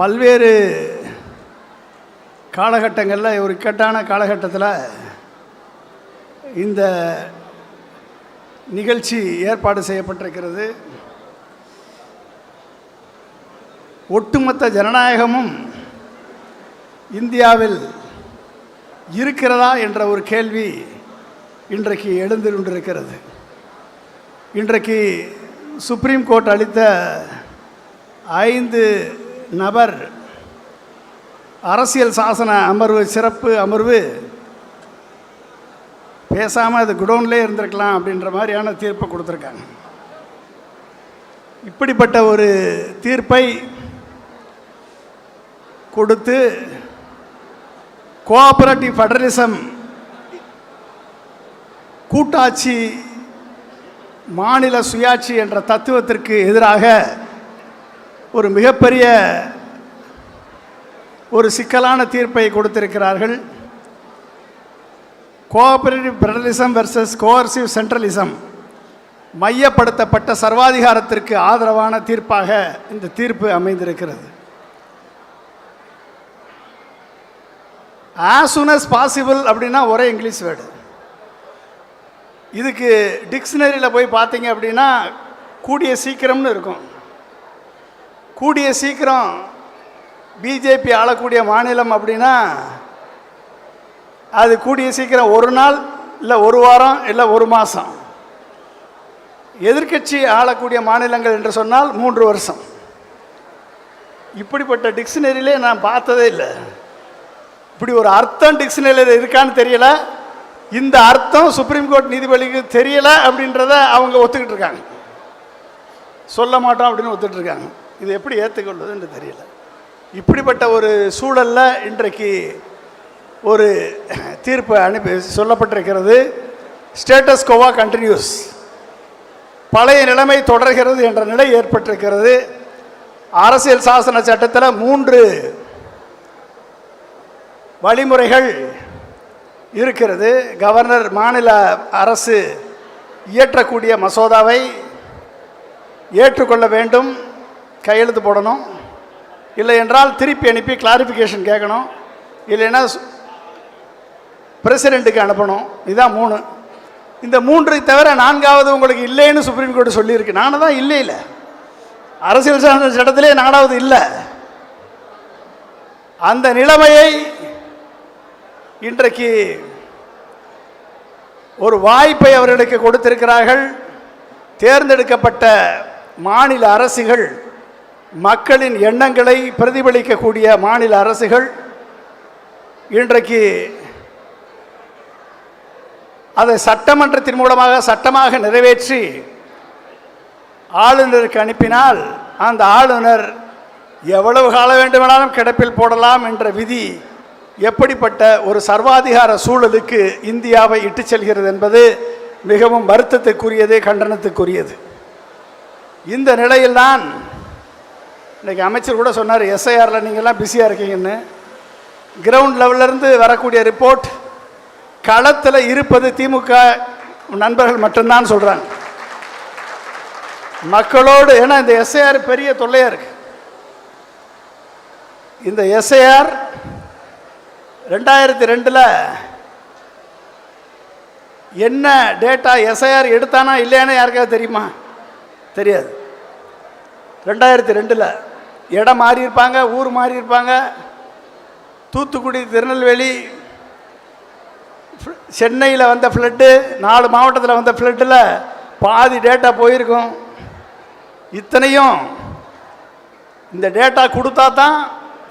பல்வேறு காலகட்டங்களில் ஒரு இக்கட்டான காலகட்டத்தில் இந்த நிகழ்ச்சி ஏற்பாடு செய்யப்பட்டிருக்கிறது. ஒட்டுமொத்த ஜனநாயகமும் இந்தியாவில் இருக்கிறதா என்ற ஒரு கேள்வி இன்றைக்கு எழுந்து கொண்டிருக்கிறது இன்றைக்கு சுப்ரீம் கோர்ட் அளித்த ஐந்து நபர். அரசியல் சாசன அமர்வு சிறப்பு அமர்வு. பேசாமல் அது குடோன்லேயே இருந்திருக்கலாம் அப்படின்ற மாதிரியான தீர்ப்பை கொடுத்துருக்காங்க. இப்படிப்பட்ட ஒரு தீர்ப்பை கொடுத்து கோஆபரேட்டிவ் ஃபெடரலிசம் கூட்டாட்சி மாநில சுயாட்சி என்ற தத்துவத்திற்கு எதிராக ஒரு மிகப்பெரிய ஒரு சிக்கலான தீர்ப்பை கொடுத்திருக்கிறார்கள். Cooperative federalism versus coercive centralism மையப்படுத்தப்பட்ட சர்வாதிகாரத்திற்கு ஆதரவான தீர்ப்பாக இந்த தீர்ப்பு அமைந்திருக்கிறது. ஆஸ் soon அஸ் பாசிபிள் அப்படின்னா ஒரே இங்கிலீஷ் வேர்டு. இதுக்கு டிக்ஷனரியில் போய் பார்த்தீங்க அப்படின்னா கூடிய சீக்கிரம்னு இருக்கும். கூடிய சீக்கிரம் பிஜேபி ஆளக்கூடிய மாநிலம் அப்படின்னா அது கூடிய சீக்கிரம் ஒரு நாள் இல்லை ஒரு வாரம் இல்லை ஒரு மாதம் எதிர்க்கட்சி ஆளக்கூடிய மாநிலங்கள் என்று சொன்னால் மூன்று வருஷம். இப்படிப்பட்ட டிக்ஷனரியிலே நான் பார்த்ததே இல்லை. இப்படி ஒரு அர்த்தம் டிக்ஷனரியில் இருக்கான்னு தெரியல. இந்த அர்த்தம் சுப்ரீம் கோர்ட் நீதிபதிக்கு தெரியல அப்படின்றத அவங்க ஒத்துக்கிட்டு இருக்காங்க. சொல்ல மாட்டோம் அப்படின்னு ஒத்துட்டு இருக்காங்க. இது எப்படி ஏற்றுக்கொள்வதுன்னு தெரியல. இப்படிப்பட்ட ஒரு சூழலில் இன்றைக்கு ஒரு தீர்ப்பு அனுப்பி சொல்லப்பட்டிருக்கிறது. ஸ்டேட்டஸ் கோவா கண்டினியூஸ் பழைய நிலைமை தொடர்கிறது என்ற நிலை ஏற்பட்டிருக்கிறது. அரசியல் சாசன சட்டத்தில் மூன்று வழிமுறைகள் இருக்கிறது. கவர்னர் மாநில அரசு இயற்றக்கூடிய மசோதாவை ஏற்றுக்கொள்ள வேண்டும். கையெழுத்து போடணும். இல்லை என்றால் திருப்பி அனுப்பி கிளாரிஃபிகேஷன் கேட்கணும். இல்லைன்னா பிரசிடெண்ட்டுக்கு அனுப்பணும். இதுதான் மூணு. இந்த மூன்றை தவிர நான்காவது உங்களுக்கு இல்லைன்னு சுப்ரீம் கோர்ட் சொல்லியிருக்கு. நானும் தான் இல்லை இல்லை. அரசியல் சாசன சட்டத்திலே நாலாவது இல்லை. அந்த நிலைமையை இன்றைக்கு ஒரு வாய்ப்பை அவர்களுக்கு கொடுத்திருக்கிறார்கள். தேர்ந்தெடுக்கப்பட்ட மாநில அரசுகள் மக்களின் எண்ணங்களை பிரதிபலிக்கக்கூடிய மாநில அரசுகள் இன்றைக்கு அதை சட்டமன்றத்தின் மூலமாக சட்டமாக நிறைவேற்றி ஆளுநருக்கு அனுப்பினால் அந்த ஆளுநர் எவ்வளவு காலம் வேண்டுமானாலும் கிடப்பில் போடலாம் என்ற விதி எப்படிப்பட்ட ஒரு சர்வாதிகார சூழலுக்கு இந்தியாவை இட்டு செல்கிறது என்பது மிகவும் வருத்தத்துக்குரியது கண்டனத்துக்குரியது. இந்த நிலையில்தான் இன்றைக்கி அமைச்சர் கூட சொன்னார் எஸ்ஐஆரில் நீங்கள்லாம் பிஸியாக இருக்கீங்கன்னு. கிரவுண்ட் லெவல்லேருந்து வரக்கூடிய ரிப்போர்ட் களத்தில் இருப்பது திமுக நண்பர்கள் மட்டும்தான் சொல்கிறாங்க மக்களோடு ஏன்னா இந்த எஸ்ஐஆர் பெரிய தொல்லையாக இருக்கு. இந்த எஸ்ஐஆர் ரெண்டாயிரத்தி ரெண்டில் என்ன டேட்டா எஸ்ஐஆர் எடுத்தானா இல்லையானு யாருக்காவது தெரியுமா? தெரியாது. ரெண்டாயிரத்தி ரெண்டில் இடம் மாறி இருப்பாங்க ஊர் மாறி இருப்பாங்க. தூத்துக்குடி திருநெல்வேலி சென்னையில் வந்த ஃப்ளட்டு நாலு மாவட்டத்தில் வந்த ஃப்ளட்டில் பாதி டேட்டா போயிருக்கும். இத்தனையும் இந்த டேட்டா கொடுத்தா தான்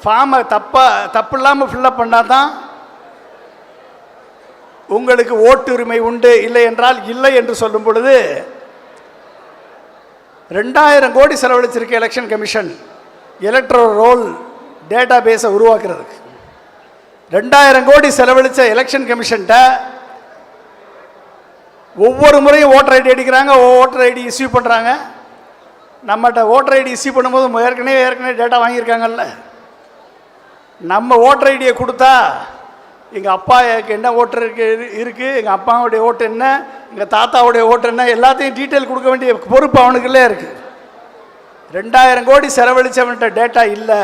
ஃபார்மை தப்பாக தப்பு இல்லாமல் ஃபில்லப் பண்ணால் தான் உங்களுக்கு ஓட்டுரிமை உண்டு இல்லை என்றால் இல்லை என்று சொல்லும் பொழுது ரெண்டாயிரம் crore செலவழிச்சிருக்கு election commission electoral roll data பேஸை உருவாக்குறதுக்கு. ரெண்டாயிரம் கோடி செலவழித்த எலெக்ஷன் கமிஷன்கிட்ட ஒவ்வொரு முறையும் ஓட்டர் ஐடி அடிக்கிறாங்க ஓட்டர் ஐடி இஸ்யூ பண்ணுறாங்க நம்மகிட்ட ஓட்டர் ஐடி இஸ்யூ பண்ணும்போது ஏற்கனவே ஏற்கனவே டேட்டா வாங்கியிருக்காங்கல்ல. நம்ம ஓட்டர் ஐடியை கொடுத்தா எங்கள் அப்பா என்ன ஓட்டர் இருக்கு இருக்குது எங்கள் அப்பாவுடைய ஓட்டு என்ன எங்கள் தாத்தாவுடைய ஓட்டு என்ன எல்லாத்தையும் டீட்டெயில் கொடுக்க வேண்டிய பொறுப்பு அவனுக்குள்ளே இருக்குது ரெண்டாயிரம் கோடி செலவழிச்சவன்கிட்ட டேட்டா இல்லை.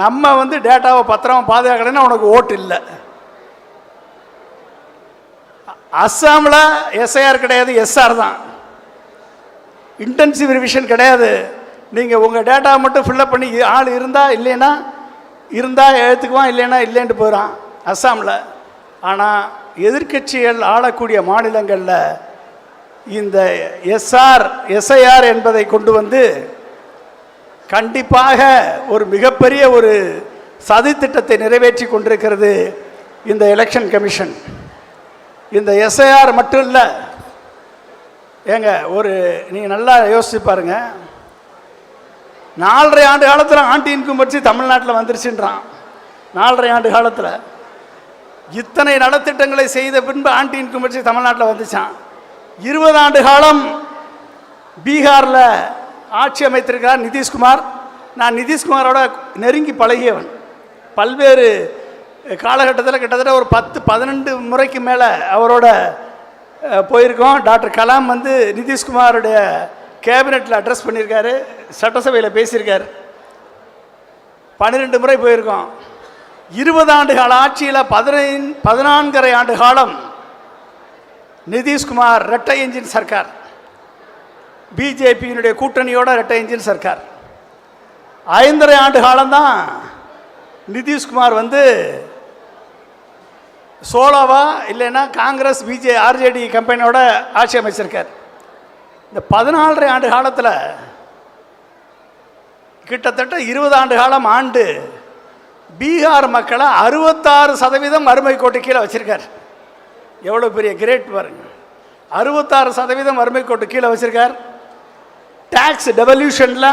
நம்ம வந்து டேட்டாவை பத்திரமா பாதுகாக்கலைன்னா உனக்கு ஓட்டு இல்லை. அஸ்ஸாமில் எஸ்ஐஆர் கிடையாது எஸ்ஆர் தான். இன்டென்சிவ் ரிவிஷன் கிடையாது. நீங்கள் உங்கள் டேட்டா மட்டும் ஃபில்லப் பண்ணி ஆள் இருந்தால் இல்லைன்னா இருந்தால் எழுத்துக்குவான் இல்லைன்னா இல்லைன்ட்டு போகிறான் அஸ்ஸாமில். ஆனால் எதிர்க்கட்சிகள் ஆளக்கூடிய மாநிலங்களில் இந்த எஸ்ஆர் எஸ்ஐஆர் என்பதை கொண்டு வந்து கண்டிப்பாக ஒரு மிகப்பெரிய ஒரு சதித்திட்டத்தை நிறைவேற்றி கொண்டிருக்கிறது இந்த எலெக்ஷன் கமிஷன் இந்த எஸ்ஐஆர் மட்டும் இல்லை ஏங்க ஒரு நீங்கள் நல்லா யோசிச்சு பாருங்க. நாலரை ஆண்டு காலத்தில் ஆண்டி இன்கம் பற்றி தமிழ்நாட்டில் வந்துருச்சுன்றான். நாலரை ஆண்டு காலத்தில் இத்தனை நலத்திட்டங்களை செய்த பின்பு ஆண்டி இன்கம் பற்றி தமிழ்நாட்டில் வந்துச்சான். இருபது ஆண்டு காலம் பீகாரில் ஆட்சி அமைத்திருக்கிறார் நிதிஷ்குமார். நான் நிதிஷ்குமாரோட நெருங்கி பழகியவன். பல்வேறு காலகட்டத்தில் கிட்டத்தட்ட ஒரு பத்து பதினெண்டு முறைக்கு மேலே அவரோட போயிருக்கோம். டாக்டர் கலாம் வந்து நிதிஷ்குமாருடைய கேபினெட்டில் அட்ரஸ் பண்ணியிருக்காரு. சட்டசபையில் பேசியிருக்கார். பன்னிரெண்டு முறை போயிருக்கோம். இருபது ஆண்டு கால ஆட்சியில் பதினை பதினான்கரை ஆண்டு காலம் நிதிஷ்குமார் ரெட்டை இன்ஜின் சர்க்கார். பிஜேபியினுடைய கூட்டணியோட ரெட்டை இன்ஜின் சர்க்கார். ஐந்தரை ஆண்டு காலம்தான் நிதிஷ்குமார் வந்து சோலோவா இல்லைன்னா காங்கிரஸ் பிஜே ஆர்ஜேடி கம்பெனியோட ஆட்சி அமைச்சிருக்கார். இந்த பதினாலரை ஆண்டு காலத்தில் கிட்டத்தட்ட இருபது ஆண்டு காலம் ஆண்டு பீகார் மக்களை அறுபத்தாறு சதவீதம் அருமை கோட்டு கீழே வச்சிருக்கார். எவ்வளோ பெரிய கிரேட் பாருங்க. அறுபத்தாறு சதவீதம் வறுமை கோட்டு கீழே வச்சிருக்கார். டேக்ஸ் டெவல்யூஷனில்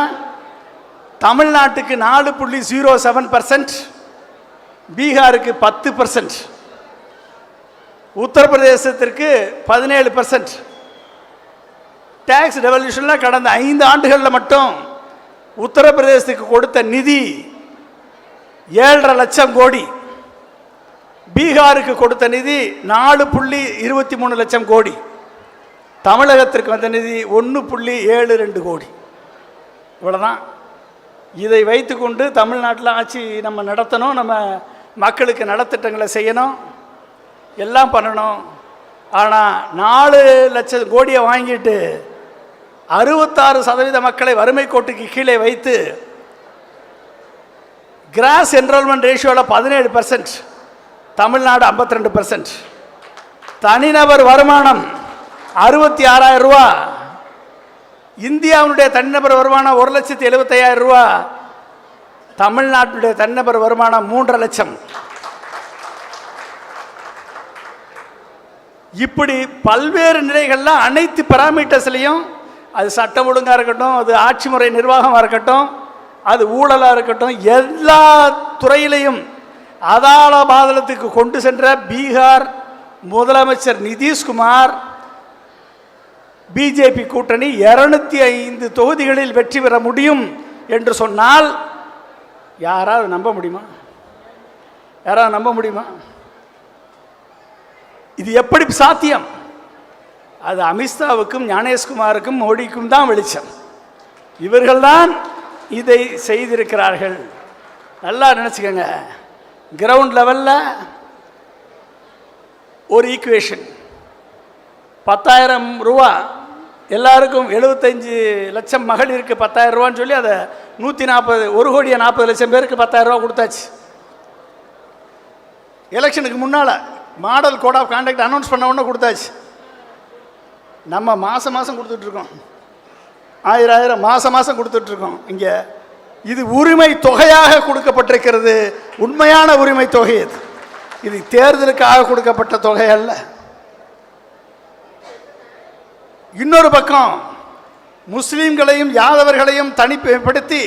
தமிழ்நாட்டுக்கு நாலு புள்ளி ஜீரோ செவன் பர்சன்ட் பீகாருக்கு பத்து பர்சன்ட் உத்தரப்பிரதேசத்திற்கு பதினேழு பர்சன்ட் டேக்ஸ் டெவல்யூஷனில் கடந்த ஐந்து ஆண்டுகளில் மட்டும் உத்தரப்பிரதேசத்துக்கு கொடுத்த நிதி ஏழரை லட்சம் கோடி. பீகாருக்கு கொடுத்த நிதி நாலு புள்ளி இருபத்தி மூணு லட்சம் கோடி. தமிழகத்திற்கு வந்த நிதி ஒன்று புள்ளி ஏழு ரெண்டு கோடி. இவ்வளோதான் இதை வைத்துக்கொண்டு தமிழ்நாட்டில் ஆட்சி நம்ம நடத்தணும் நம்ம மக்களுக்கு நலத்திட்டங்களை செய்யணும் எல்லாம் பண்ணணும். ஆனால் நாலு லட்சம் கோடியை வாங்கிட்டு அறுபத்தாறு சதவீத மக்களை வறுமை கோட்டுக்கு கீழே வைத்து கிராஸ் என்ரோல்மெண்ட் ரேஷியோவில் பதினேழு பர்சன்ட் தமிழ்நாடு 52% ரெண்டு பர்சன்ட் தனிநபர் வருமானம் அறுபத்தி ஆறாயிரம் ரூபா. இந்தியாவுடைய தனிநபர் வருமானம் ஒரு லட்சத்தி எழுபத்தையாயிரம் ரூபா. தமிழ்நாட்டுடைய தனிநபர் வருமானம் மூன்றரை லட்சம். இப்படி பல்வேறு நிலைகளில் அனைத்து பராமீட்டர்ஸ்லையும் அது சட்டம் ஒழுங்காக இருக்கட்டும் அது ஆட்சி முறை நிர்வாகமாக இருக்கட்டும் அது ஊழலாக இருக்கட்டும் எல்லா துறையிலையும் அதாள பாதளத்துக்கு கொண்டு சென்ற பீகார் முதலமைச்சர் நிதிஷ்குமார் பிஜேபி கூட்டணி இருநூத்தி ஐந்து தொகுதிகளில் வெற்றி பெற முடியும் என்று சொன்னால் யாராவது நம்ப முடியுமா? யாராவது நம்ப முடியுமா? இது எப்படி சாத்தியம்? அது அமித்ஷாவுக்கும் ஞானேஷ்குமாருக்கும் மோடிக்கும் தான் வெளிச்சம். இவர்கள்தான் இதை செய்திருக்கிறார்கள். நல்லா நினச்சிக்கோங்க. கிரவுண்ட் லெவலில் ஒரு ஈக்குவேஷன் பத்தாயிரம் ரூபா. எல்லாருக்கும் எழுபத்தஞ்சு லட்சம் மகளிருக்கு பத்தாயிரம் ரூபான்னு சொல்லி அதை நூற்றி நாற்பது ஒரு கோடியே நாற்பது லட்சம் பேருக்கு பத்தாயிரம் ரூபா கொடுத்தாச்சு. எலெக்ஷனுக்கு முன்னால் model code of contact announce பண்ண உடனே கொடுத்தாச்சு. நம்ம மாதம் மாதம் கொடுத்துட்ருக்கோம் ஆயிரம் ஆயிரம் மாதம் மாதம் கொடுத்துட்ருக்கோம் இங்கே இது உரிமை தொகையாக கொடுக்கப்பட்டிருக்கிறது. உண்மையான உரிமை தொகை இது. இது தேர்தலுக்காக கொடுக்கப்பட்ட தொகை அல்ல. இன்னொரு பக்கம் முஸ்லீம்களையும் யாதவர்களையும் தனிப்படுத்தி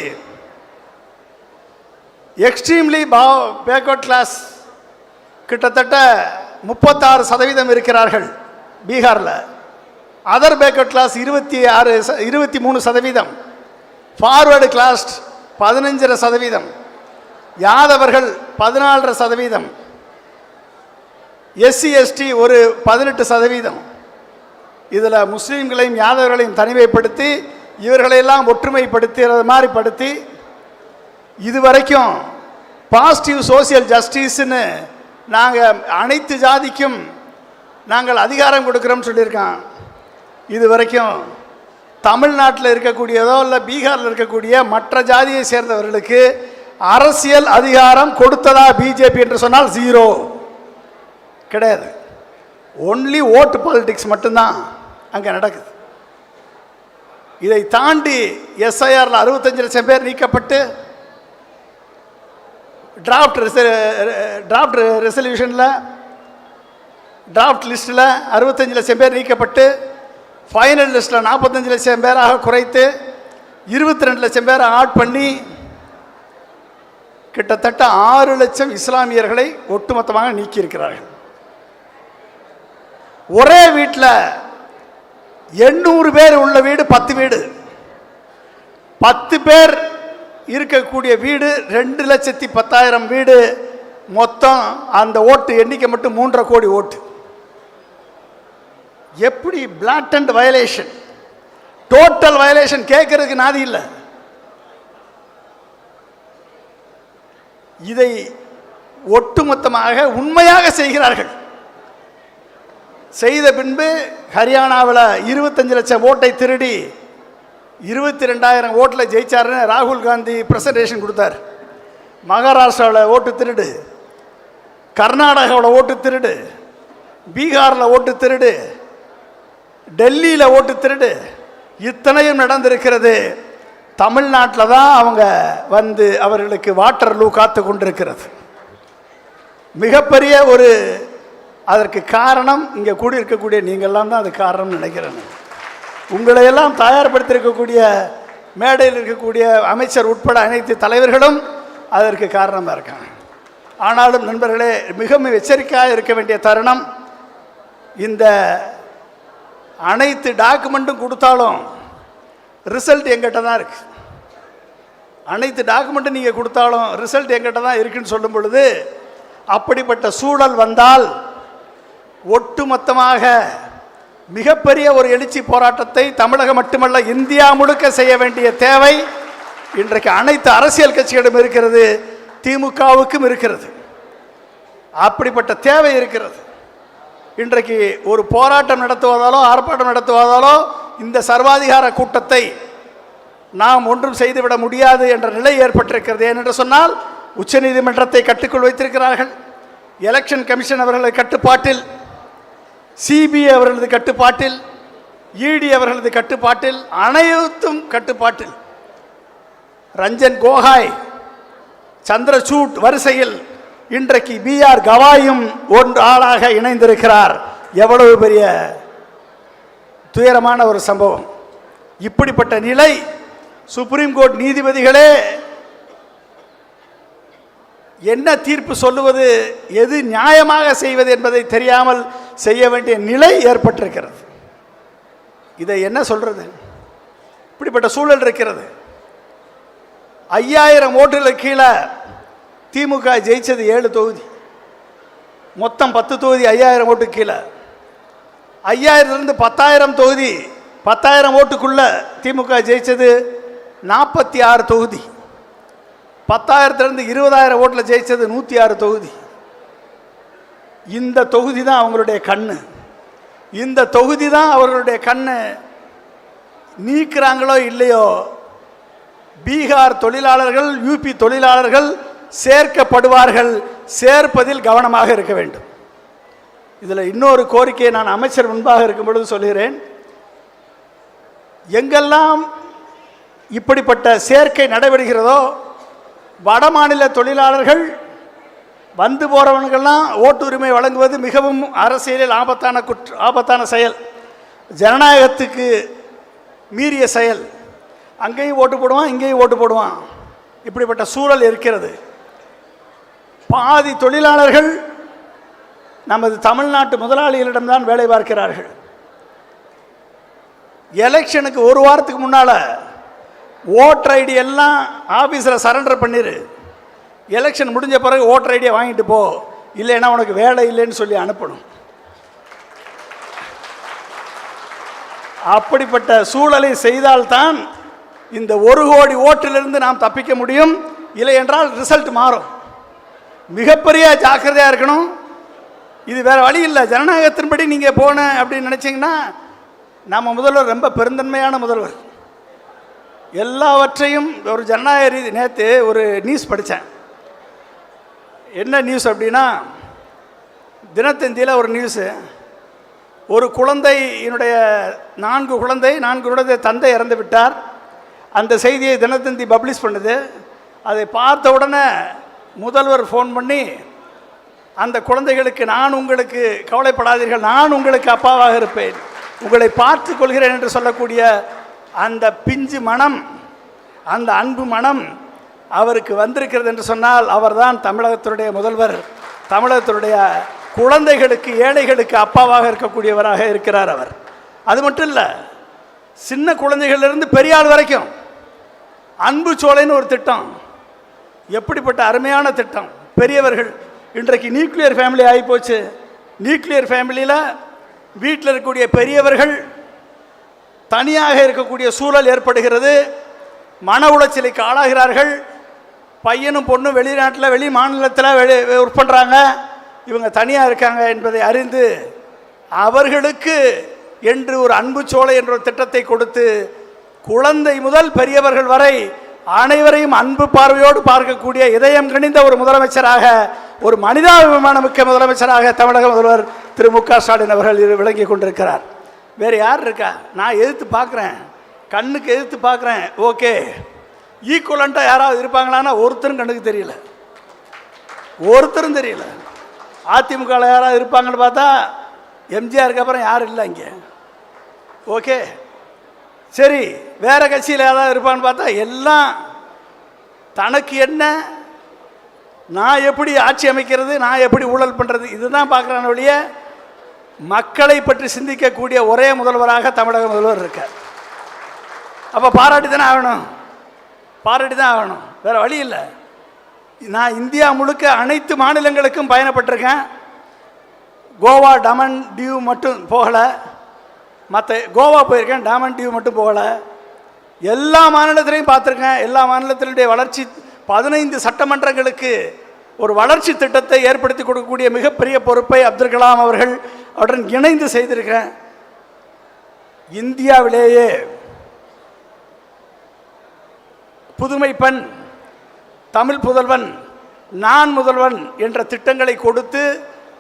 எக்ஸ்ட்ரீம்லி பா பேக்வர்ட் கிளாஸ் கிட்டத்தட்ட முப்பத்தாறு சதவீதம் இருக்கிறார்கள் பீகாரில். அதர் பேக்வர்ட் கிளாஸ் இருபத்தி ஆறு இருபத்தி மூணு சதவீதம். ஃபார்வேர்டு கிளாஸ் பதினஞ்சரை சதவீதம். யாதவர்கள் பதினாலரை சதவீதம். எஸ்சி எஸ்டி ஒரு பதினெட்டு சதவீதம். இதில் முஸ்லீம்களையும் யாதவர்களையும் தனிமைப்படுத்தி இவர்களையெல்லாம் ஒற்றுமைப்படுத்துகிறது மாதிரி படுத்தி இதுவரைக்கும் பாசிட்டிவ் சோசியல் ஜஸ்டிஸ்னு நாங்கள் அனைத்து ஜாதிக்கும் நாங்கள் அதிகாரம் கொடுக்குறோம்னு சொல்லியிருக்கான். இது வரைக்கும் தமிழ்நாட்டில் இருக்கக்கூடியதோ இல்லை பீகாரில் இருக்கக்கூடிய மற்ற ஜாதியை சேர்ந்தவர்களுக்கு அரசியல் அதிகாரம் கொடுத்ததா பிஜேபி என்று சொன்னால் ஜீரோ கிடையாது. ஒன்லி ஓட்டு பாலிடிக்ஸ் மட்டும்தான் அங்கே நடக்குது. இதை தாண்டி எஸ்ஐஆரில் அறுபத்தஞ்சு லட்சம் பேர் நீக்கப்பட்டு டிராஃப்ட் டிராஃப்ட் ரெசல்யூஷனில் டிராஃப்ட் லிஸ்ட்டில் அறுபத்தஞ்சு லட்சம் பேர் நீக்கப்பட்டு ஃபைனல் லிஸ்ட்டில் நாற்பத்தஞ்சு லட்சம் பேராக குறைத்து இருபத்தி ரெண்டு லட்சம் பேரை ஆட் பண்ணி கிட்டத்தட்ட ஆறு லட்சம் இஸ்லாமியர்களை ஒட்டுமொத்தமாக நீக்கியிருக்கிறார்கள். ஒரே வீட்டில் எண்ணூறு பேர் உள்ள வீடு பத்து வீடு. பத்து பேர் இருக்கக்கூடிய வீடு ரெண்டு லட்சத்தி பத்தாயிரம் வீடு. மொத்தம் அந்த ஓட்டு எண்ணிக்கை மட்டும் மூன்றரை கோடி ஓட்டு. எப்படி flat and violation total violation கேட்கறதுக்கு நாதி இல்லை. இதை ஒட்டுமொத்தமாக உண்மையாக செய்கிறார்கள். செய்த பின்பு ஹரியானாவில் இருபத்தஞ்சு லட்சம் ஓட்டை திருடி இருபத்தி ரெண்டாயிரம் ஓட்டில் ஜெயிச்சாருன்னு ராகுல் காந்தி பிரசன்டேஷன் கொடுத்தார். மகாராஷ்டிராவில் ஓட்டு திருடு கர்நாடகாவில் ஓட்டு திருடு பீகாரில் ஓட்டு திருடு டெல்லியில் ஓட்டு திருடு. இத்தனையும் நடந்திருக்கிறது. தமிழ்நாட்டில் தான் அவங்க வந்து அவர்களுக்கு வாட்டர் லூ காத்து கொண்டிருக்கிறது. மிகப்பெரிய ஒரு அதற்கு காரணம் இங்கே கூடியிருக்கக்கூடிய நீங்கள்லாம் தான் அது காரணம்னு நினைக்கிறேன். உங்களை எல்லாம் தயார்படுத்தியிருக்கக்கூடிய மேடையில் இருக்கக்கூடிய அமைச்சர் உட்பட அனைத்து தலைவர்களும் அதற்கு காரணமாக இருக்காங்க. ஆனாலும் நண்பர்களே மிகவும் எச்சரிக்கையாக இருக்க வேண்டிய தருணம் இந்த அனைத்து டாக்குமெண்ட்டும் கொடுத்தாலும் ரிசல்ட் எங்கிட்ட தான் இருக்கு. அனைத்து டாக்குமெண்ட்டும் நீங்கள் கொடுத்தாலும் ரிசல்ட் எங்கிட்ட தான் இருக்குன்னு சொல்லும் பொழுது அப்படிப்பட்ட சூழல் வந்தால் ஒட்டுமொத்தமாக மிகப்பெரிய ஒரு எழுச்சி போராட்டத்தை தமிழகம் மட்டுமல்ல இந்தியா முழுக்க செய்ய வேண்டிய தேவை இன்றைக்கு அனைத்து அரசியல் கட்சிகளிடம் இருக்கிறது திமுகவுக்கும் இருக்கிறது. அப்படிப்பட்ட தேவை இருக்கிறது. இன்றைக்கு ஒரு போராட்டம் நடத்துவதாலோ ஆர்ப்பாட்டம் நடத்துவதாலோ இந்த சர்வாதிகார கூட்டத்தை நாம் ஒன்றும் செய்துவிட முடியாது என்ற நிலை ஏற்பட்டிருக்கிறது. ஏனென்று சொன்னால் உச்சநீதிமன்றத்தை கட்டுக்குள் வைத்திருக்கிறார்கள். எலெக்ஷன் கமிஷன் அவர்களது கட்டுப்பாட்டில் சிபிஐ அவர்களது கட்டுப்பாட்டில் இடி அவர்களது கட்டுப்பாட்டில் அனைத்தும் கட்டுப்பாட்டில். ரஞ்சன் கோகாய் சந்திரசூட் வரிசையில் இன்றைக்கு பிஆர் கவாயும் ஒன்று ஆளாக இணைந்திருக்கிறார். எவ்வளவு பெரிய துயரமான ஒரு சம்பவம். இப்படிப்பட்ட நிலை சுப்ரீம் கோர்ட் நீதிபதிகளே என்ன தீர்ப்பு சொல்லுவது எது நியாயமாக செய்வது என்பதை தெரியாமல் செய்ய வேண்டிய நிலை ஏற்பட்டிருக்கிறது. இதை என்ன சொல்றது? இப்படிப்பட்ட சூழல் இருக்கிறது. ஐயாயிரம் ஓட்டுகளுக்கு கீழே திமுக ஜெயிச்சது ஏழு தொகுதி. மொத்தம் பத்து தொகுதி ஐயாயிரம் ஓட்டு கீழே. ஐயாயிரத்துலேருந்து பத்தாயிரம் தொகுதி பத்தாயிரம் ஓட்டுக்குள்ளே திமுக ஜெயிச்சது நாற்பத்தி ஆறு தொகுதி. பத்தாயிரத்துலேருந்து இருபதாயிரம் ஓட்டில் ஜெயித்தது நூற்றி ஆறு தொகுதி. இந்த தொகுதி தான் அவங்களுடைய கண் இந்த தொகுதி தான் அவர்களுடைய கண்ணை. நீக்கிறாங்களோ இல்லையோ பீகார் தொழிலாளர்கள் யூபி தொழிலாளர்கள் சேர்க்கப்படுவார்கள் சேர்ப்பதில் கவனமாக இருக்க வேண்டும். இதில் இன்னொரு கோரிக்கையை நான் அமைச்சர் முன்பாக இருக்கும் பொழுது சொல்கிறேன். எங்கெல்லாம் இப்படிப்பட்ட சேர்க்கை நடைபெறுகிறதோ வடமாநில தொழிலாளர்கள் வந்து போகிறவனுக்கெல்லாம் ஓட்டுரிமை வழங்குவது மிகவும் அரசியலில் ஆபத்தான குற்ற ஆபத்தான செயல். ஜனநாயகத்துக்கு மீறிய செயல். அங்கேயும் ஓட்டு போடுவான் இங்கேயும் ஓட்டு போடுவான். இப்படிப்பட்ட சூழல் இருக்கிறது. பாதி தொழிலாளர்கள் நமது தமிழ்நாட்டு முதலாளிகளிடம்தான் வேலை பார்க்கிறார்கள். எலெக்ஷனுக்கு ஒரு வாரத்துக்கு முன்னால் ஓட்டர் ஐடி எல்லாம் ஆஃபீஸில் சரண்டர் பண்ணிடு எலெக்ஷன் முடிஞ்ச பிறகு ஓட்டர் ஐடியை வாங்கிட்டு போ. இல்லைன்னா உனக்கு வேலை இல்லைன்னு சொல்லி அனுப்பணும். அப்படிப்பட்ட சூழலை செய்தால்தான் இந்த ஒரு கோடி ஓட்டிலிருந்து நாம் தப்பிக்க முடியும். இல்லை என்றால் ரிசல்ட் மாறும். மிகப்பெரிய ஜாக்கிரதையாக இருக்கணும். இது வேறு வழி இல்லை. ஜனநாயகத்தின்படி நீங்கள் போன அப்படின்னு நினச்சிங்கன்னா நம்ம முதல்வர் ரொம்ப பெருந்தன்மையான முதல்வர். எல்லாவற்றையும் ஒரு ஜனநாயக ரீதி நேற்று ஒரு நியூஸ் படித்தேன் என்ன நியூஸ் அப்படின்னா தினத்தந்தியில் ஒரு நியூஸு ஒரு குழந்தையினுடைய நான்கு குழந்தை நான்கு குழந்தை தந்தை இறந்து விட்டார். அந்த செய்தியை தினத்தந்தி பப்ளிஷ் பண்ணுது. அதை பார்த்த உடனே முதல்வர் ஃபோன் பண்ணி அந்த குழந்தைகளுக்கு நான் உங்களுக்கு கவலைப்படாதீர்கள் நான் உங்களுக்கு அப்பாவாக இருப்பேன் உங்களை பார்த்து கொள்கிறேன் என்று சொல்லக்கூடிய அந்த பிஞ்சு மனம் அந்த அன்பு மனம் அவருக்கு வந்திருக்கிறது என்று சொன்னால் அவர்தான் தமிழகத்தினுடைய முதல்வர் தமிழகத்தினுடைய குழந்தைகளுக்கு ஏழைகளுக்கு அப்பாவாக இருக்கக்கூடியவராக இருக்கிறார் அவர். அது மட்டும் இல்லை சின்ன குழந்தைகளிலிருந்து பெரியாள் வரைக்கும் அன்பு சோலைன்னு ஒரு திட்டம் எப்படிப்பட்ட அருமையான திட்டம். பெரியவர்கள் இன்றைக்கு நியூக்ளியர் ஃபேமிலி ஆகிப்போச்சு நியூக்ளியர் ஃபேமிலியில் வீட்டில் இருக்கக்கூடிய பெரியவர்கள் தனியாக இருக்கக்கூடிய சூழல் ஏற்படுகிறது. மன உளைச்சலுக்கு ஆளாகிறார்கள். பையனும் பொண்ணும் வெளிநாட்டில் வெளி மாநிலத்தில் வெளி ஒர்க் பண்ணுறாங்க இவங்க தனியாக இருக்காங்க என்பதை அறிந்து அவர்களுக்கு என்று ஒரு அன்பு சோலை என்ற ஒரு திட்டத்தை கொடுத்து குழந்தை முதல் பெரியவர்கள் வரை அனைவரையும் அன்பு பார்வையோடு பார்க்கக்கூடிய இதயம் கணிந்த ஒரு முதலமைச்சராக ஒரு மனிதாபிமான மிக்க முதலமைச்சராக தமிழக முதல்வர் திரு மு க ஸ்டாலின் அவர்கள் இரு- விளங்கி கொண்டிருக்கிறார். வேறு யார் இருக்கா? நான் எதிர்த்து பார்க்குறேன். கண்ணுக்கு எதிர்த்து பார்க்குறேன். ஓகே. ஈக்குவலண்ட்டாக யாராவது இருப்பாங்களான்னா ஒருத்தரும் கண்ணுக்கு தெரியல. ஒருத்தரும் தெரியல. அதிமுகவில் யாராவது இருப்பாங்கன்னு பார்த்தா எம்ஜிஆருக்கு அப்புறம் யாரும் இல்லை இங்கே. ஓகே. சரி வேற கட்சியில் ஏதாவது இருப்பான்னு பார்த்தா எல்லாம் தனக்கு என்ன நான் எப்படி ஆட்சி அமைக்கிறது நான் எப்படி ஊழல் பண்ணுறது இதுதான் பார்க்குறான ஒழிய மக்களை பற்றி சிந்திக்கக்கூடிய ஒரே முதல்வராக தமிழக முதல்வர் இருக்கார். அப்போ பாராட்டி தானே ஆகணும்? பாராட்டி தான் ஆகணும். வேறு வழி இல்லை. நான் இந்தியா முழுக்க அனைத்து மாநிலங்களுக்கும் பயணப்பட்டிருக்கேன். கோவா டமன் டியூ மட்டும் போகலை. மற்ற கோவா போயிருக்கேன் டாமன் டியூ மட்டும் போகலை. எல்லா மாநிலத்திலையும் பார்த்துருக்கேன். எல்லா மாநிலத்தினுடைய வளர்ச்சி பதினைந்து சட்டமன்றங்களுக்கு ஒரு வளர்ச்சி திட்டத்தை ஏற்படுத்தி கொடுக்கக்கூடிய மிகப்பெரிய பொறுப்பை அப்துல் கலாம் அவர்கள் அவருடன் இணைந்து செய்திருக்கேன் இந்தியாவிலேயே புதுமை பெண் தமிழ் புதல்வன் நான் முதல்வன் என்ற திட்டங்களை கொடுத்து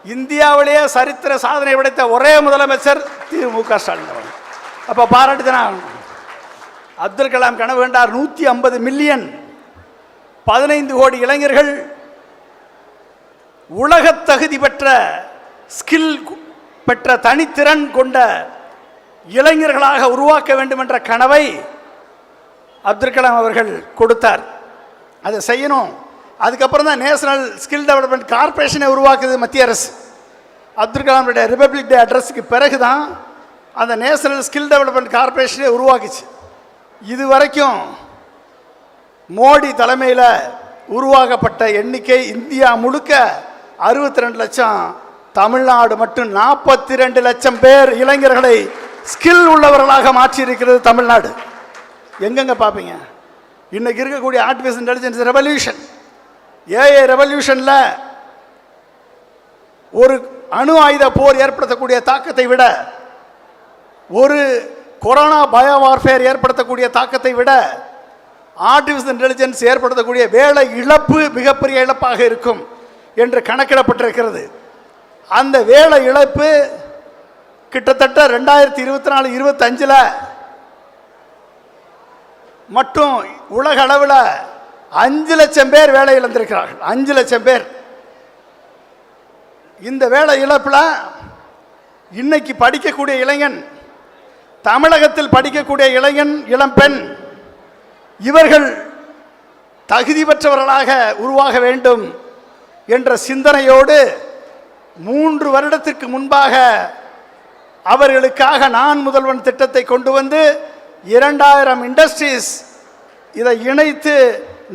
இந்தியாவிலேயே சரித்திர சாதனை படைத்த ஒரே முதலமைச்சர் திரு மு க ஸ்டாலின் அவர்கள். அப்போ பாராட்டுதான்? அப்துல் கலாம் கனவு கண்டார் நூற்றி ஐம்பது மில்லியன் பதினைந்து கோடி இளைஞர்கள் உலகத் தகுதி பெற்ற ஸ்கில் பெற்ற தனித்திறன் கொண்ட இளைஞர்களாக உருவாக்க வேண்டும் என்ற கனவை அப்துல் கலாம் அவர்கள் கொடுத்தார். அதை செய்யணும். அதுக்கப்புறம் தான் நேஷனல் ஸ்கில் டெவலப்மெண்ட் கார்பரேஷனை உருவாக்குது மத்திய அரசு. அப்துல் கலாமுடைய ரிப்பப்ளிக் டே அட்ரஸுக்கு பிறகு தான் அந்த நேஷனல் ஸ்கில் டெவலப்மெண்ட் கார்ப்பரேஷனை உருவாக்குச்சு. இது வரைக்கும் மோடி தலைமையில் உருவாக்கப்பட்ட எண்ணிக்கை இந்தியா முழுக்க அறுபத்தி ரெண்டு லட்சம் தமிழ்நாடு மட்டும் நாற்பத்தி ரெண்டு லட்சம் பேர் இளைஞர்களை ஸ்கில் உள்ளவர்களாக மாற்றியிருக்கிறது தமிழ்நாடு. எங்கெங்க பார்ப்பீங்க? இன்னைக்கு இருக்கக்கூடிய ஆர்டிஃபிஷியல் இன்டெலிஜென்ஸ் ரெவல்யூஷன் ஏஐ ரெவல்யூஷனில் ஒரு அணு ஆயுத போர் ஏற்படுத்தக்கூடிய தாக்கத்தை விட ஒரு கொரோனா பயோ வார்ஃபேர் ஏற்படுத்தக்கூடிய தாக்கத்தை விட ஆர்டிஃபிஷியல் இன்டெலிஜென்ஸ் ஏற்படுத்தக்கூடிய வேலை இழப்பு மிகப்பெரிய இழப்பாக இருக்கும் என்று கணக்கிடப்பட்டிருக்கிறது. அந்த வேலை இழப்பு கிட்டத்தட்ட ரெண்டாயிரத்தி இருபத்தி நாலு இருபத்தஞ்சில் மட்டும் உலக அளவில் அஞ்சு லட்சம் பேர் வேலை இழந்திருக்கிறார்கள். அஞ்சு லட்சம் பேர். இந்த வேலை இழப்பில் இன்னைக்கு படிக்கக்கூடிய இளைஞன் தமிழகத்தில் படிக்கக்கூடிய இளைஞன் இளம்பெண் இவர்கள் தகுதி பெற்றவர்களாக உருவாக வேண்டும் என்ற சிந்தனையோடு மூன்று வருடத்திற்கு முன்பாக அவர்களுக்காக நான் முதல்வன் திட்டத்தை கொண்டு வந்து இரண்டாயிரம் இண்டஸ்ட்ரீஸ் இதை இணைத்து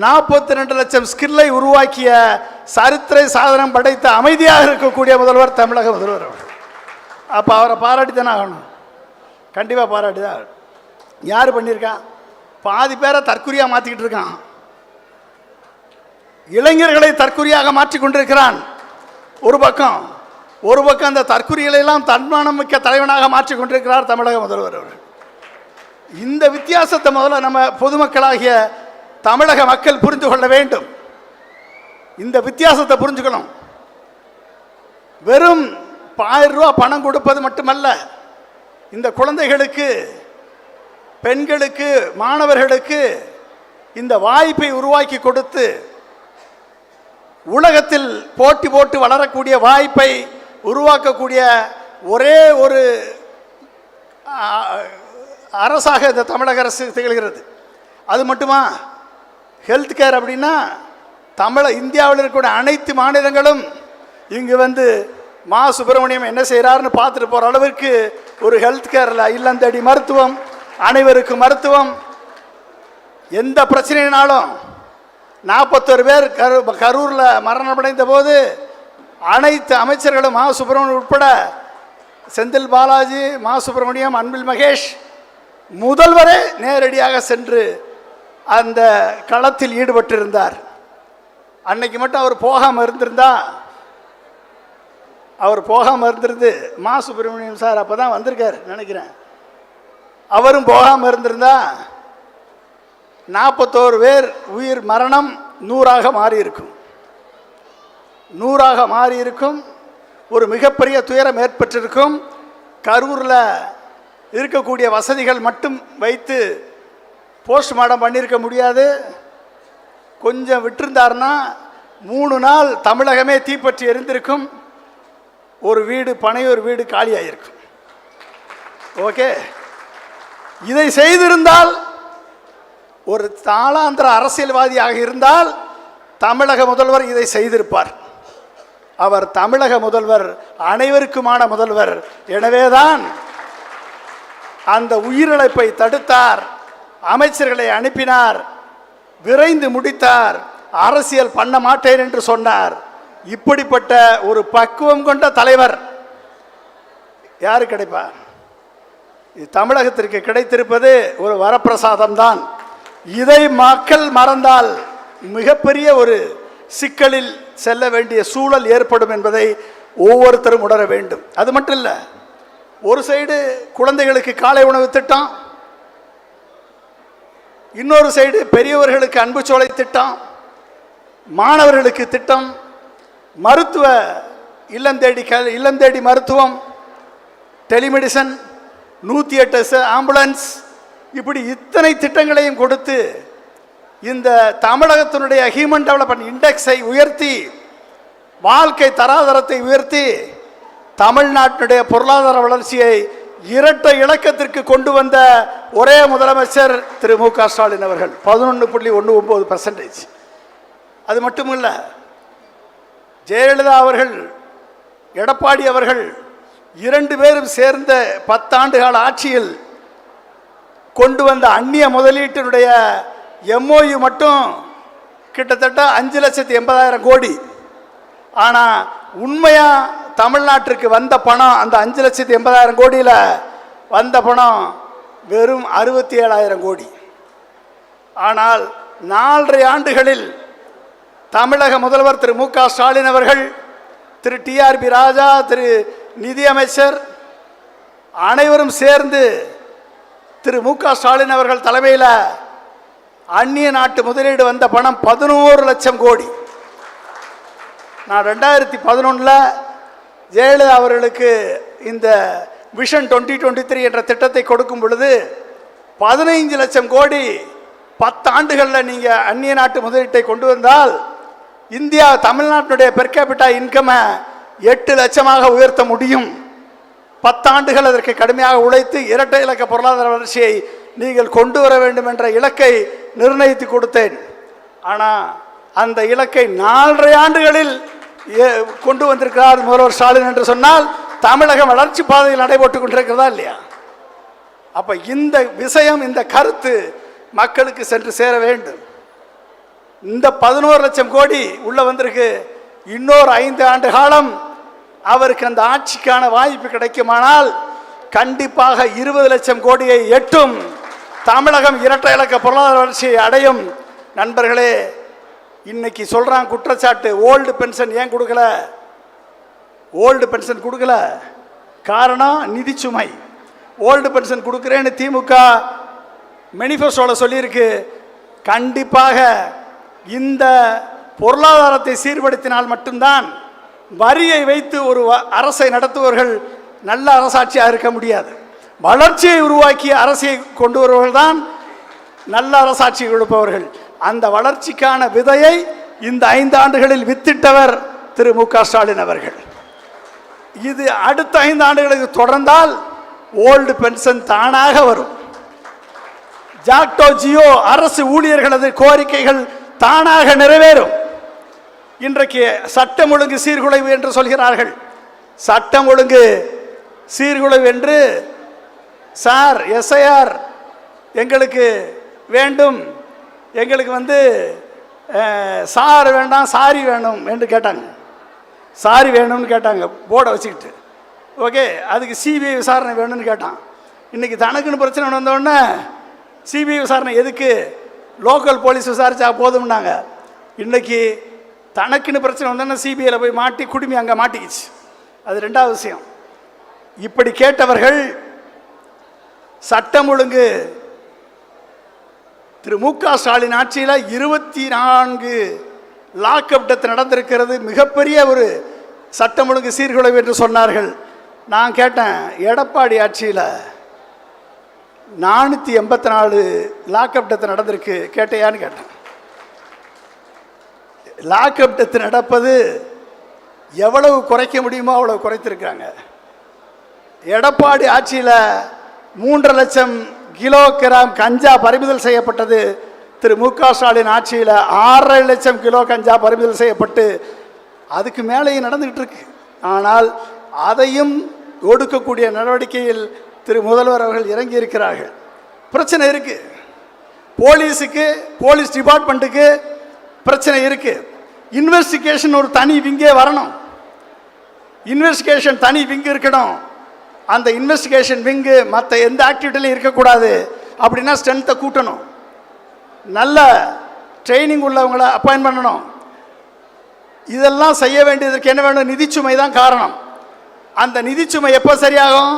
நாற்பத்தி ரெண்டு லட்சம் ஸ்கில்லை உருவாக்கிய சரித்திரை சாதனம் படைத்த அமைதியாக இருக்கக்கூடிய முதல்வர் தமிழக முதல்வர் அவர் அப்போ அவரை பாராட்டி தானே ஆகணும். கண்டிப்பாக பாராட்டி தான் யார் பண்ணியிருக்கா? பாதி பேரை தற்குறியாக மாற்றிக்கிட்டு இருக்கான். இளைஞர்களை தற்குறியாக மாற்றிக் கொண்டிருக்கிறான். ஒரு பக்கம் ஒரு பக்கம் அந்த தற்குறிகளை தன்மானம் மிக்க தலைவனாக மாற்றிக்கொண்டிருக்கிறார் தமிழக முதல்வர் அவர்கள். இந்த வித்தியாசத்தை முதல்ல நம்ம பொதுமக்களாகிய தமிழக மக்கள் புரிந்து கொள்ள வேண்டும். இந்த வித்தியாசத்தை புரிஞ்சுக்கணும். வெறும் ஆயிரம் ரூபா பணம் கொடுப்பது மட்டுமல்ல இந்த குழந்தைகளுக்கு பெண்களுக்கு மாணவர்களுக்கு இந்த வாய்ப்பை உருவாக்கி கொடுத்து உலகத்தில் போட்டி போட்டு வளரக்கூடிய வாய்ப்பை உருவாக்கக்கூடிய ஒரே ஒரு அரசாக இந்த தமிழக அரசு திகழ்கிறது. அது மட்டுமா? ஹெல்த் கேர் அப்படின்னா தமிழ இந்தியாவில் இருக்கக்கூடிய அனைத்து மாநிலங்களும் இங்கு வந்து மா சுப்பிரமணியம் என்ன செய்கிறாருன்னு பார்த்துட்டு போகிற அளவிற்கு ஒரு ஹெல்த் கேரில் இல்லம் தேடி மருத்துவம் அனைவருக்கும் மருத்துவம். எந்த பிரச்சனைனாலும் நாற்பத்தொரு பேர் கரு கரூரில் மரணமடைந்த போது அனைத்து அமைச்சர்களும் மா சுப்பிரமணியம் உட்பட செந்தில் பாலாஜி மா சுப்பிரமணியம் அன்பில் மகேஷ் முதல்வரே நேரடியாக சென்று அந்த களத்தில் ஈடுபட்டிருந்தார். அன்னைக்கு மட்டும் அவர் போகாமல் இருந்திருந்தா அவர் போகாமல் இருந்திருந்து மா சுப்பிரமணியம் சார் அப்போ தான் வந்திருக்கார் நினைக்கிறேன். அவரும் போகாமல் இருந்திருந்தா நாற்பத்தோரு பேர் உயிர் மரணம் நூறாக மாறியிருக்கும். நூறாக மாறி இருக்கும் ஒரு மிகப்பெரிய துயரம் ஏற்பட்டிருக்கும். கரூரில் இருக்கக்கூடிய வசதிகள் மட்டும் வைத்து போஸ்ட்மார்ட்டம் பண்ணியிருக்க முடியாது. கொஞ்சம் விட்டிருந்தாருன்னா மூணு நாள் தமிழகமே தீப்பற்றி எரிந்திருக்கும். ஒரு வீடு பனையூர் வீடு காலியாகிருக்கும் ஓகே? இதை செய்திருந்தால் ஒரு தாளாந்திர அரசியல்வாதியாக இருந்தால் தமிழக முதல்வர் இதை செய்திருப்பார். அவர் தமிழக முதல்வர் அனைவருக்குமான முதல்வர். எனவேதான் அந்த உயிரிழப்பை தடுத்தார் அமைச்சர்களை அனுப்பினார். விரைந்து முடித்தார். அரசியல் பண்ண மாட்டேன் என்று சொன்னார். இப்படிப்பட்ட ஒரு பக்குவம் கொண்ட தலைவர் யாரு கிடைப்பா? இது தமிழகத்திற்கு கிடைத்திருப்பது ஒரு வரப்பிரசாதம் தான். இதை மக்கள் மறந்தால் மிகப்பெரிய ஒரு சிக்கலில் செல்ல வேண்டிய சூழல் ஏற்படும் என்பதை ஒவ்வொருத்தரும் உணர வேண்டும். அது மட்டும் இல்லை ஒரு சைடு குழந்தைகளுக்கு காலை உணவு திட்டம் இன்னொரு சைடு பெரியவர்களுக்கு அன்பு சோலை திட்டம் மாணவர்களுக்கு திட்டம் மருத்துவ இல்லம் தேடி க இல்லம் தேடி மருத்துவம் டெலிமெடிசன் நூற்றி எட்டு ச- ஆம்புலன்ஸ் இப்படி இத்தனை திட்டங்களையும் கொடுத்து இந்த தமிழகத்தினுடைய ஹியூமன் டெவலப்மெண்ட் இண்டெக்ஸை உயர்த்தி வாழ்க்கை தராதரத்தை உயர்த்தி தமிழ்நாட்டினுடைய பொருளாதார வளர்ச்சியை இரட்டை இலக்கத்திற்கு கொண்டு வந்த ஒரே முதலமைச்சர் திரு மு க ஸ்டாலின் அவர்கள். பதினொன்று புள்ளி ஒன்று ஒம்பது பர்சன்டேஜ் அது மட்டும் இல்லை ஜெயலலிதா அவர்கள் எடப்பாடி அவர்கள் இரண்டு பேரும் சேர்ந்த பத்தாண்டு கால ஆட்சியில் கொண்டு வந்த அந்நிய முதலீட்டினுடைய எம்ஓயு மட்டும் கிட்டத்தட்ட அஞ்சு லட்சத்தி எண்பதாயிரம் கோடி. ஆனால் உண்மையாக தமிழ்நாட்டிற்கு வந்த பணம் அந்த அஞ்சு லட்சத்தி எண்பதாயிரம் கோடியில் வந்த பணம் வெறும் அறுபத்தி ஏழாயிரம் கோடி. ஆனால் நாலரை ஆண்டுகளில் தமிழக முதல்வர் திரு மு க ஸ்டாலின் அவர்கள் திரு டிஆர்பி ராஜா திரு நிதியமைச்சர் அனைவரும் சேர்ந்து திரு மு க ஸ்டாலின் அவர்கள் தலைமையில் அந்நிய நாட்டு முதலீடு வந்த பணம் பதினோரு லட்சம் கோடி. நான் ரெண்டாயிரத்தி பதினொன்றில் ஜெயலலிதா அவர்களுக்கு இந்த விஷன் டுவெண்ட்டி டுவெண்ட்டி த்ரீ என்ற திட்டத்தை கொடுக்கும் பொழுது பதினைஞ்சு லட்சம் கோடி பத்து ஆண்டுகளில் நீங்கள் அந்நிய நாட்டு முதலீட்டை கொண்டு வந்தால் இந்தியா தமிழ்நாட்டினுடைய பெர் கேபிட்டா இன்கமை எட்டு லட்சமாக உயர்த்த முடியும். பத்தாண்டுகள் அதற்கு கடுமையாக உழைத்து இரட்டை இலக்க பொருளாதார வளர்ச்சியை நீங்கள் கொண்டு வர வேண்டும் என்ற இலக்கை நிர்ணயித்து கொடுத்தேன். ஆனால் அந்த இலக்கை நாலரை ஆண்டுகளில் கொண்டு வந்திருக்கிறார் முதல்வர் ஸ்டாலின் என்று சொன்னால் தமிழகம் வளர்ச்சி பாதையில் நடைபெற்று கொண்டிருக்கிறதா இல்லையா? அப்ப இந்த விஷயம் இந்த கருத்து மக்களுக்கு சென்று சேர வேண்டும். இந்த பதினோரு லட்சம் கோடி உள்ள வந்திருக்கு. இன்னொரு ஐந்து ஆண்டு காலம் அவருக்கு அந்த ஆட்சிக்கான வாய்ப்பு கிடைக்குமானால் கண்டிப்பாக இருபது லட்சம் கோடியை எட்டும். தமிழகம் இரட்டை இலக்க பொருளாதார வளர்ச்சியை அடையும். நண்பர்களே இன்னைக்கு சொல்றான் குற்றச்சாட்டு ஓல்டு பென்ஷன் ஏன் கொடுக்கல? ஓல்டு பென்ஷன் கொடுக்கல. காரணம் நிதி சுமை. ஓல்டு பென்ஷன் கொடுக்குறேன்னு திமுக மேனிஃபெஸ்டோவில் சொல்லியிருக்கு. கண்டிப்பாக இந்த பொருளாதாரத்தை சீர்படுத்தினால் மட்டும்தான் வரியை வைத்து ஒரு வ- அரசை நடத்துபவர்கள் நல்ல அரசாட்சியாக இருக்க முடியாது. வளர்ச்சியை உருவாக்கிய அரசை கொண்டு வருபவர்கள் தான் நல்ல அரசாட்சி கொடுப்பவர்கள். அந்த வளர்ச்சிக்கான விதையை இந்த ஐந்து ஆண்டுகளில் வித்திட்டவர் திரு மு க ஸ்டாலின் அவர்கள். இது அடுத்த ஐந்து ஆண்டுகளுக்கு தொடர்ந்தால் ஓல்டு பென்ஷன் தானாக வரும். ஜாக்டோ ஜியோ அரசு ஊழியர்களது கோரிக்கைகள் தானாக நிறைவேறும். இன்றைக்கு சட்டம் ஒழுங்கு சீர்குலைவு என்று சொல்கிறார்கள். சட்டம் ஒழுங்கு சீர்குலைவு என்று சார் எஸ்ஐஆர் எங்களுக்கு வேண்டும். எங்களுக்கு வந்து சார் வேண்டாம் சாரி வேணும் என்று கேட்டாங்க. சாரி வேணும்னு கேட்டாங்க போர்டை வச்சுக்கிட்டு. ஓகே அதுக்கு சிபிஐ விசாரணை வேணும்னு கேட்டான். இன்றைக்கி தனக்குன்னு பிரச்சனை வந்தோடனே சிபிஐ விசாரணை எதுக்கு? லோக்கல் போலீஸ் விசாரித்தா போதும்னாங்க. இன்றைக்கி தனக்குன்னு பிரச்சனை வந்தோடனே சிபிஐயில் போய் மாட்டி குடுமி அங்கே மாட்டிக்கிச்சு. அது ரெண்டாவது விஷயம். இப்படி கேட்டவர்கள் சட்டம் ஒழுங்கு திரு மு க ஸ்டாலின் ஆட்சியில் இருபத்தி நான்கு லாக்அப் டெத் நடந்திருக்கிறது. மிகப்பெரிய ஒரு சட்டம் ஒழுங்கு சீர்குலைவு என்று சொன்னார்கள். நான் கேட்டேன் எடப்பாடி ஆட்சியில் நானூற்றி எண்பத்தி நாலு லாக்அப் டெத் நடந்திருக்கு. கேட்டையான்னு கேட்டேன். லாக்அப் டெத் நடப்பது எவ்வளவு குறைக்க முடியுமோ அவ்வளவு குறைத்திருக்காங்க எடப்பாடி ஆட்சியில் மூன்று லட்சம் கிலோகிராம் கஞ்சா பறிமுதல் செய்யப்பட்டது. திரு மு க ஸ்டாலின் ஆட்சியில் ஆறரை லட்சம் கிலோ கஞ்சா பறிமுதல் செய்யப்பட்டு அதுக்கு மேலேயும் நடந்துக்கிட்டு இருக்கு. ஆனால் அதையும் ஒடுக்கக்கூடிய நடவடிக்கையில் திரு முதல்வர் அவர்கள் இறங்கி இருக்கிறார்கள். பிரச்சனை இருக்கு. போலீஸுக்கு போலீஸ் டிபார்ட்மெண்ட்டுக்கு பிரச்சனை இருக்கு. இன்வெஸ்டிகேஷன் ஒரு தனி விங்கே வரணும். இன்வெஸ்டிகேஷன் தனி விங்கு இருக்கணும். அந்த இன்வெஸ்டிகேஷன் விங்கு மற்ற எந்த ஆக்டிவிட்டிலையும் இருக்கக்கூடாது அப்படின்னா ஸ்ட்ரென்த்தை கூட்டணும். நல்ல ட்ரைனிங் உள்ளவங்கள அப்பாயின் பண்ணணும். இதெல்லாம் செய்ய வேண்டியதற்கு என்ன வேணும்? நிதிச்சுமை தான் காரணம். அந்த நிதிச்சுமை எப்போ சரியாகும்?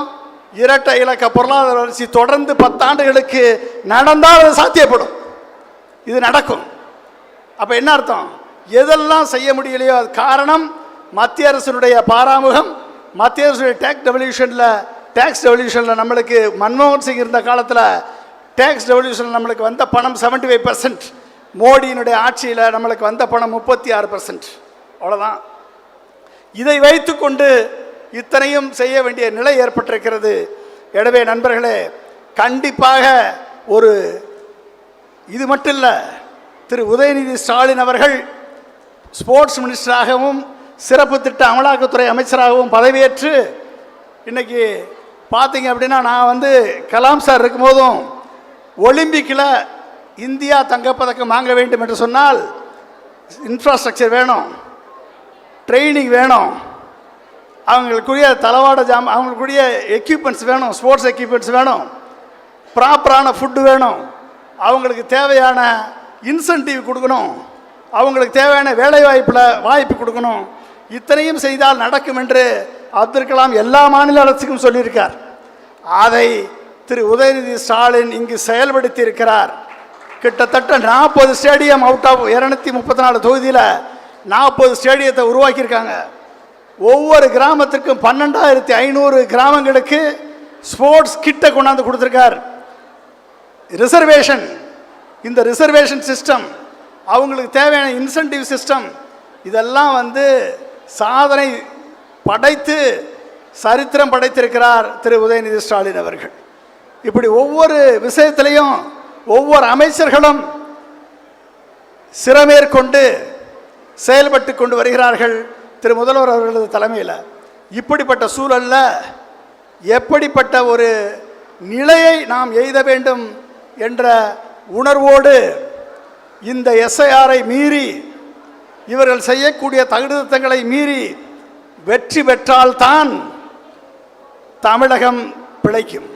இரட்டை இலக்க பொருளாதார வளர்ச்சி தொடர்ந்து பத்தாண்டுகளுக்கு நடந்தால் அது சாத்தியப்படும். இது நடக்கும். அப்போ என்ன அர்த்தம்? எதெல்லாம் செய்ய முடியலையோ அது காரணம் மத்திய அரசினுடைய பாராமுகம் மத்திய அரசுடைய டேக்ஸ் ரெவல்யூஷனில் டேக்ஸ் ரெவல்யூஷனில் நம்மளுக்கு மன்மோகன் சிங் இருந்த காலத்தில் டேக்ஸ் ரெவல்யூஷனில் நம்மளுக்கு வந்த பணம் 75% ஃபைவ் பர்சன்ட் மோடியினுடைய ஆட்சியில் நம்மளுக்கு வந்த பணம் முப்பத்தி ஆறு பர்சன்ட் அவ்வளோதான் இதை வைத்துக்கொண்டு இத்தனையும் செய்ய வேண்டிய நிலை ஏற்பட்டிருக்கிறது. எனவே நண்பர்களே கண்டிப்பாக ஒரு இது மட்டும் இல்லை திரு உதயநிதி ஸ்டாலின் அவர்கள் ஸ்போர்ட்ஸ் மினிஸ்டராகவும் சிறப்பு திட்ட அமலாக்கத்துறை அமைச்சராகவும் பதவியேற்று இன்னைக்கு பார்த்தீங்க அப்படின்னா நான் வந்து கலாம் சார் இருக்கும்போதும் ஒலிம்பிக்கில் இந்தியா தங்கப்பதக்கம் வாங்க வேண்டும் என்று சொன்னால் இன்ஃப்ராஸ்ட்ரக்சர் வேணும் ட்ரைனிங் வேணும் அவங்களுக்குரிய தளவாட ஜாம் அவங்களுக்குரிய எக்யூப்மெண்ட்ஸ் வேணும் ஸ்போர்ட்ஸ் எக்யூப்மெண்ட்ஸ் வேணும் ப்ராப்பரான ஃபுட்டு வேணும் அவங்களுக்கு தேவையான இன்சென்டிவ் கொடுக்கணும் அவங்களுக்கு தேவையான வேலை வாய்ப்பில் வாய்ப்பு கொடுக்கணும் இத்தனையும் செய்தால் நடக்கும் என்று அப்துல் கலாம் எல்லா மாநில அரசுக்கும் சொல்லியிருக்கார். அதை திரு உதயநிதி ஸ்டாலின் இங்கு செயல்படுத்தி இருக்கிறார் கிட்டத்தட்ட நாற்பது ஸ்டேடியம் அவுட் ஆஃப் இரநூத்தி முப்பத்தி நாலு தொகுதியில் நாற்பது ஸ்டேடியத்தை உருவாக்கியிருக்காங்க. ஒவ்வொரு கிராமத்திற்கும் பன்னெண்டாயிரத்தி ஐநூறு கிராமங்களுக்கு ஸ்போர்ட்ஸ் கிட்ட கொண்டாந்து கொடுத்துருக்கார். ரிசர்வேஷன் இந்த ரிசர்வேஷன் சிஸ்டம் அவங்களுக்கு தேவையான இன்சென்டிவ் சிஸ்டம் இதெல்லாம் வந்து சாதனை படைத்து சரித்திரம் படைத்திருக்கிறார் திரு உதயநிதி ஸ்டாலின் அவர்கள். இப்படி ஒவ்வொரு விஷயத்திலையும் ஒவ்வொரு அமைச்சர்களும் சிறமேற்கொண்டு செயல்பட்டு கொண்டு வருகிறார்கள் திரு முதல்வர் அவர்களது தலைமையில். இப்படிப்பட்ட சூழல்ல எப்படிப்பட்ட ஒரு நிலையை நாம் எய்த வேண்டும் என்ற உணர்வோடு இந்த எஸ்ஐஆரை மீறி இவர்கள் செய்யக்கூடிய தகுதித்தங்களை மீறி வெற்றி பெற்றால்தான் தமிழகம் பிழைக்கும்.